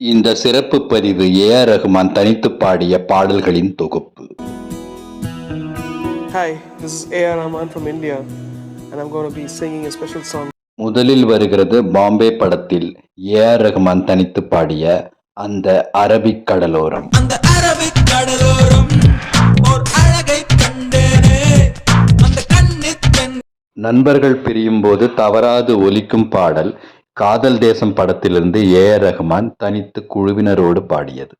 இந்த சிறப்பு பதிவு ஏ ஆர் ரகுமான் தனித்து பாடிய பாடல்களின் தொகுப்பு Hi, this is A.R. Rahman from India, and I'm going to be singing a special song. முதலில் வருகிறது பாம்பே படத்தில் ஏ ஆர் ரகுமான் தனித்து பாடிய அந்த அரபிக் கடலோரம் அந்த அரபிக் கடலோரம் ஓர் அழகை கண்டேனே அந்த கண்ணித் பெண் நண்பர்கள் பிரியும் போது தவறாது ஒலிக்கும் பாடல் காதல் தேசம் படத்திலிருந்து ஏ ஆர் ரகுமான் தனித்து குழுவினரோடு பாடியது.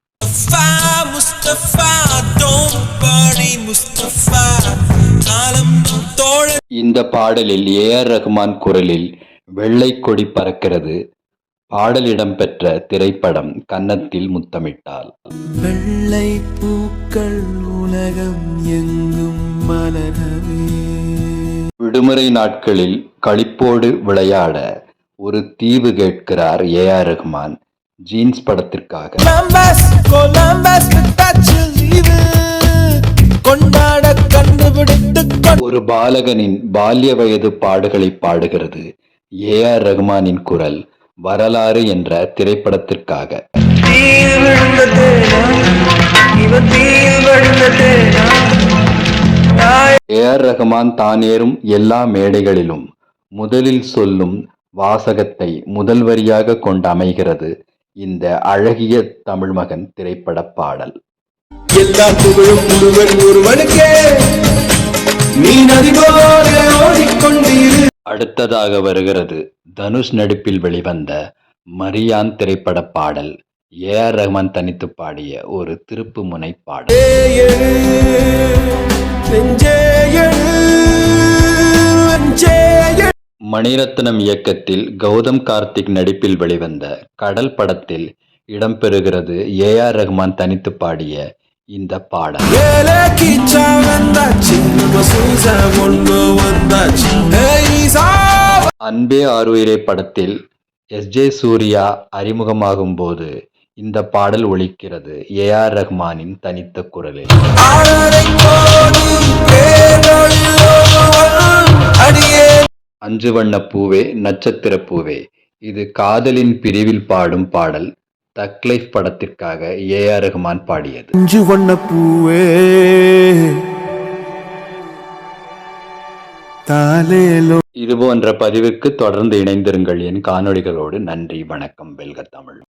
இந்த பாடலில் ஏ ஆர் ரகுமான் குரலில் வெள்ளை கொடி பறக்கிறது பாடல் இடம்பெற்ற திரைப்படம் கன்னத்தில் முத்தமிட்டால் வெள்ளை பூக்கள் உலகம் எங்கும் மலரவே. விடுமுறை நாட்களில் களிப்போடு விளையாட ஒரு தீவு கேட்கிறார் ஏ ஆர் ரகுமான் ஜீன்ஸ் படத்திற்காக. ஒரு பாலகனின் பால்ய வயது பாடுகளை பாடுகிறது ஏ ஆர் ரகுமானின் குரல் வரலாறு என்ற திரைப்படத்திற்காக. ஏ ஆர் ரகுமான் தான் ஏறும் எல்லா மேடைகளிலும் முதலில் சொல்லும் வாசகத்தை முதல் வரியாக கொண்டு அமைகிறது இந்த அழகிய தமிழ் மகன் திரைப்பட பாடல். எல்லா புகழும் முழுவன் ஒருவனுக்கே. அடுத்ததாக வருகிறது தனுஷ் நடிப்பில் வெளிவந்த மரியான் திரைப்பட பாடல். ஏ ஆர் ரஹ்மான் தனித்து பாடிய ஒரு திருப்பு முனை பாடல். மணிரத்னம் இயக்கத்தில் கௌதம் கார்த்திக் நடிப்பில் வெளிவந்த கடல் படத்தில் இடம்பெறுகிறது ஏ ஆர் ரஹ்மான் தனித்து பாடிய இந்த பாடல். அன்பே ஆறுயிரே படத்தில் எஸ் ஜே சூர்யா அறிமுகமாகும் போது இந்த பாடல் ஒலிக்கிறது ஏ ஆர் ரஹ்மானின் தனித்த குரலில். அஞ்சு வண்ண பூவே நட்சத்திர பூவே இது காதலின் பிரிவில் பாடும் பாடல். தக் லைஃப் படத்திற்காக ஏ ஆர் ரஹ்மான் பாடியது. அஞ்சு வண்ண பூவே தாலேலோ இது போன்ற பதிவுக்கு தொடர்ந்து இணைந்திருங்கள். என் காணொளிகளோடு நன்றி வணக்கம் வெல்க தமிழ்.